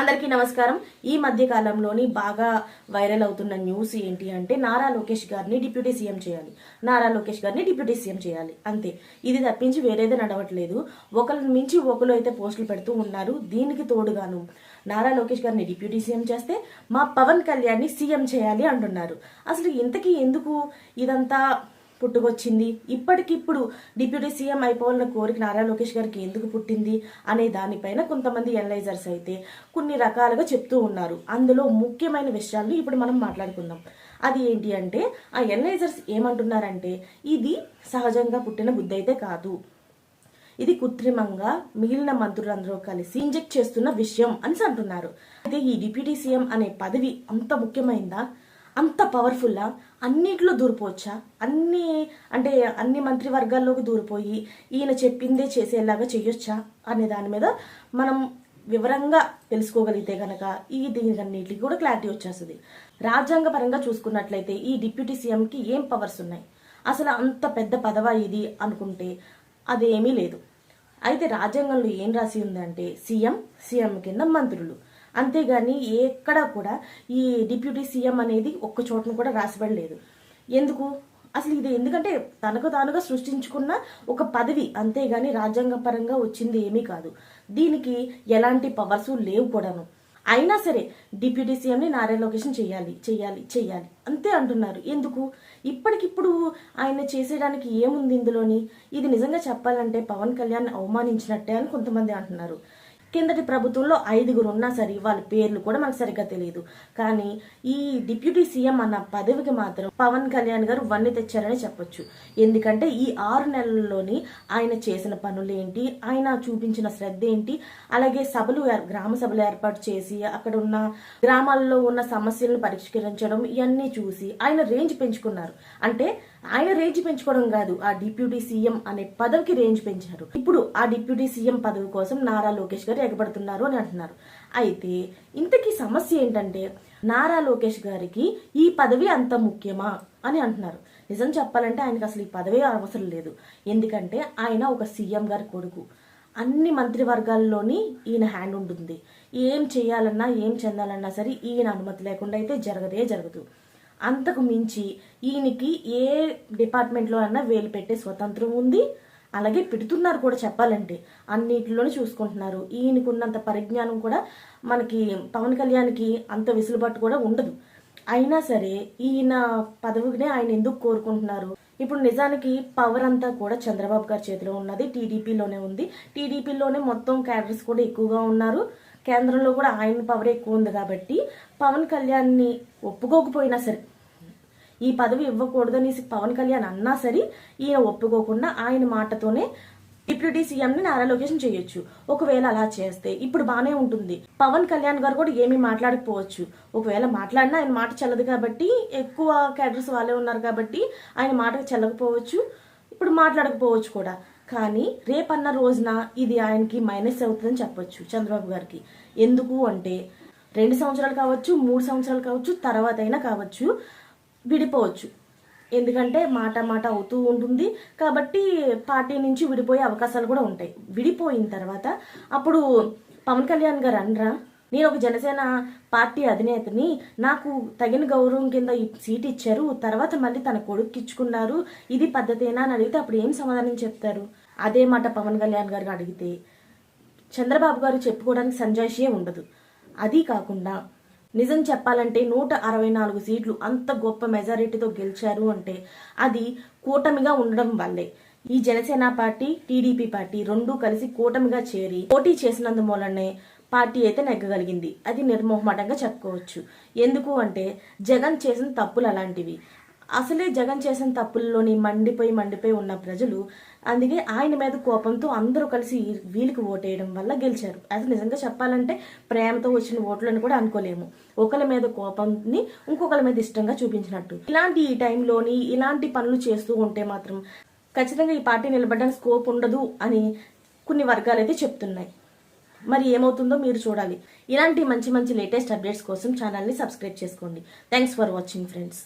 అందరికీ నమస్కారం. ఈ మధ్య కాలంలోని బాగా వైరల్ అవుతున్న న్యూస్ ఏంటి అంటే నారా లోకేష్ గారిని డిప్యూటీ సీఎం చేయాలి. నారా లోకేష్ గారిని డిప్యూటీ సీఎం చేయాలి. అంతే. ఇది తప్పించి వేరేదే నడవట్లేదు. ఒకరిని మించి ఒకరు అయితే పోస్టులు పెడుతూ ఉన్నారు. దీనికి తోడుగాను నారా లోకేష్ గారిని డిప్యూటీ సీఎం చేస్తే మా పవన్ కళ్యాణ్ని సీఎం చేయాలి అంటున్నారు. అసలు ఇంతకీ ఎందుకు ఇదంతా పుట్టుకొచ్చింది. ఇప్పటికిప్పుడు డిప్యూటీ సీఎం అయిపోవాలన్న కోరిక నారా లోకేష్ గారికి ఎందుకు పుట్టింది అనే దానిపైన కొంతమంది ఎనలైజర్స్ అయితే కొన్ని రకాలుగా చెప్తూ ఉన్నారు. అందులో ముఖ్యమైన విషయాలు ఇప్పుడు మనం మాట్లాడుకుందాం. అది ఏంటి అంటే ఆ ఎనలైజర్స్ ఏమంటున్నారంటే ఇది సహజంగా పుట్టిన బుద్ధి అయితే కాదు. ఇది కృత్రిమంగా మిగిలిన మంత్రులందరూ కలిసి ఇంజెక్ట్ చేస్తున్న విషయం అని అంటున్నారు. అయితే ఈ డిప్యూటీ సీఎం అనే పదవి అంత ముఖ్యమైందా? అంత పవర్ఫుల్లా అన్నిట్లో దూరిపోవచ్చా? అన్ని అంటే అన్ని మంత్రివర్గాల్లోకి దూరిపోయి ఈయన చెప్పిందే చేసేలాగా చెయ్యొచ్చా? అనే దాని మీద మనం వివరంగా తెలుసుకోగలిగితే కనుక ఈ దీనికన్నిటికి కూడా క్లారిటీ వచ్చేస్తుంది. రాజ్యాంగ పరంగా చూసుకున్నట్లయితే ఈ డిప్యూటీ సీఎంకి ఏం పవర్స్ ఉన్నాయి? అసలు అంత పెద్ద పదవ ఇది అనుకుంటే అదేమీ లేదు. అయితే రాజ్యాంగంలో ఏం రాసి ఉందంటే సీఎం సీఎం కింద మంత్రులు. అంతేగాని ఎక్కడ కూడా ఈ డిప్యూటీ సీఎం అనేది ఒక్క చోటను కూడా రాసిపడలేదు ఎందుకు? అసలు ఇది ఎందుకంటే తనకు తానుగా సృష్టించుకున్న ఒక పదవి అంతేగాని రాజ్యాంగపరంగా వచ్చింది ఏమీ కాదు. దీనికి ఎలాంటి పవర్స్ లేవు కూడాను. అయినా సరే డిప్యూటీ సీఎంని నారా లొకేషన్ చేయాలి చేయాలి చేయాలి. అంతే అంటున్నారు. ఎందుకు? ఇప్పటికిప్పుడు ఆయన చేసేయడానికి ఏముంది ఇందులోని? ఇది నిజంగా చెప్పాలంటే పవన్ కళ్యాణ్ అవమానించినట్టే అని కొంతమంది అంటున్నారు. కిందటి ప్రభుత్వంలో ఐదుగురు ఉన్నా సరే వాళ్ళ పేర్లు కూడా మనకు సరిగ్గా తెలియదు కానీ ఈ డిప్యూటీ సీఎం అన్న పదవికి మాత్రం పవన్ కళ్యాణ్ గారు వన్ని తెచ్చారని చెప్పొచ్చు. ఎందుకంటే ఈ ఆరు నెలల్లోని ఆయన చేసిన పనులేంటి ఆయన చూపించిన శ్రద్ధ ఏంటి అలాగే సభలు గ్రామ సభలు ఏర్పాటు చేసి అక్కడ ఉన్న గ్రామాల్లో ఉన్న సమస్యలను పరిష్కరించడం ఇవన్నీ చూసి ఆయన రేంజ్ పెంచుకున్నారు. అంటే ఆయన రేంజ్ పెంచుకోవడం కాదు ఆ డిప్యూటీ సీఎం అనే పదవికి రేంజ్ పెంచారు. ఇప్పుడు ఆ డిప్యూటీ సీఎం పదవి కోసం నారా లోకేష్ గారు ఎగబడుతున్నారు అని అంటున్నారు. అయితే ఇంతకీ సమస్య ఏంటంటే నారా లోకేష్ గారికి ఈ పదవి అంత ముఖ్యమా అని అంటున్నారు. నిజం చెప్పాలంటే ఆయనకు అసలు ఈ పదవి అవసరం లేదు. ఎందుకంటే ఆయన ఒక సీఎం గారి కొడుకు. అన్ని మంత్రివర్గాల్లోని ఈయన హ్యాండ్ ఉంటుంది. ఏం చేయాలన్నా ఏం చెందాలన్నా సరే ఈయన అనుమతి లేకుండా అయితే జరగదే జరగదు. అంతకు మించి ఈయనకి ఏ డిపార్ట్మెంట్లో అన్నా వేలు పెట్టే స్వతంత్రం ఉంది. అలాగే పెడుతున్నారు కూడా చెప్పాలంటే. అన్నిటిలోనే చూసుకుంటున్నారు. ఈయనకున్నంత పరిజ్ఞానం కూడా మనకి పవన్ కళ్యాణ్కి అంత వెసులుబాటు కూడా ఉండదు. అయినా సరే ఈయన పదవినే ఆయన ఎందుకు కోరుకుంటున్నారు? ఇప్పుడు నిజానికి పవర్ అంతా కూడా చంద్రబాబు గారి చేతిలో ఉన్నది. టీడీపీలోనే ఉంది. టీడీపీలోనే మొత్తం క్యాడర్స్ కూడా ఎక్కువగా ఉన్నారు. కేంద్రంలో కూడా ఆయన పవర్ ఎక్కువ ఉంది కాబట్టి పవన్ కళ్యాణ్ని ఒప్పుకోకపోయినా సరే ఈ పదవి ఇవ్వకూడదు అనేసి పవన్ కళ్యాణ్ అన్నా సరే ఈయన ఒప్పుకోకుండా ఆయన మాటతోనే డిప్యూటీ సీఎంని నారా లొకేషన్ చేయొచ్చు. ఒకవేళ అలా చేస్తే ఇప్పుడు బాగానే ఉంటుంది. పవన్ కళ్యాణ్ గారు కూడా ఏమీ మాట్లాడకపోవచ్చు. ఒకవేళ మాట్లాడినా ఆయన మాట చెల్లదు కాబట్టి ఎక్కువ క్యాడర్స్ వాళ్ళే ఉన్నారు కాబట్టి ఆయన మాట చెల్లకపోవచ్చు. ఇప్పుడు మాట్లాడకపోవచ్చు కూడా. కానీ రేపన్న రోజున ఇది ఆయనకి మైనస్ అవుతుందని చెప్పొచ్చు చంద్రబాబు గారికి. ఎందుకు అంటే రెండు సంవత్సరాలు కావచ్చు మూడు సంవత్సరాలు కావచ్చు తర్వాత అయినా కావచ్చు విడిపోవచ్చు. ఎందుకంటే మాట మాట అవుతూ ఉంటుంది. కాబట్టి పార్టీ నుంచి విడిపోయే అవకాశాలు కూడా ఉంటాయి. విడిపోయిన తర్వాత అప్పుడు పవన్ కళ్యాణ్ గారు అనరా? నేను ఒక జనసేన పార్టీ అధినేతని. నాకు తగిన గౌరవం కింద ఈ సీట్ ఇచ్చారు. తర్వాత మళ్ళీ తన కొడుకు ఇచ్చుకున్నారు ఇది పద్ధతేనా అని అడిగితే అప్పుడు ఏం సమాధానం చెప్తారు? అదే మాట పవన్ కళ్యాణ్ గారికి అడిగితే చంద్రబాబు గారు చెప్పుకోవడానికి సంజాయిషే ఉండదు. అది కాకుండా నిజం చెప్పాలంటే నూట అరవై నాలుగు సీట్లు అంత గొప్ప మెజారిటీతో గెలిచారు అంటే అది కూటమిగా ఉండడం వల్లే. ఈ జనసేన పార్టీ టీడీపీ పార్టీ రెండూ కలిసి కూటమిగా చేరి పోటీ చేసినందు మూలనే పార్టీ అయితే నెగ్గగలిగింది. అది నిర్మోహమాటంగా చెప్పుకోవచ్చు. ఎందుకు అంటే జగన్ చేసిన తప్పులు అలాంటివి. అసలే జగన్ చేసిన తప్పుల్లోని మండిపోయి మండిపోయి ఉన్న ప్రజలు అందుకే ఆయన మీద కోపంతో అందరూ కలిసి వీళ్ళకి ఓటేయడం వల్ల గెలిచారు. అది నిజంగా చెప్పాలంటే ప్రేమతో వచ్చిన ఓట్లను కూడా అనుకోలేము. ఒకరి మీద కోపంని ఇంకొకరి మీద ఇష్టంగా చూపించినట్టు. ఇలాంటి ఈ టైంలోని ఇలాంటి పనులు చేస్తూ ఉంటే మాత్రం ఖచ్చితంగా ఈ పార్టీ నిలబడడానికి స్కోప్ ఉండదు అని కొన్ని వర్గాలు అయితే చెప్తున్నాయి. మరి ఏమవుతుందో మీరు చూడాలి. ఇలాంటి మంచి మంచి లేటెస్ట్ అప్డేట్స్ కోసం ఛానల్ని సబ్స్క్రైబ్ చేసుకోండి. Thanks for watching friends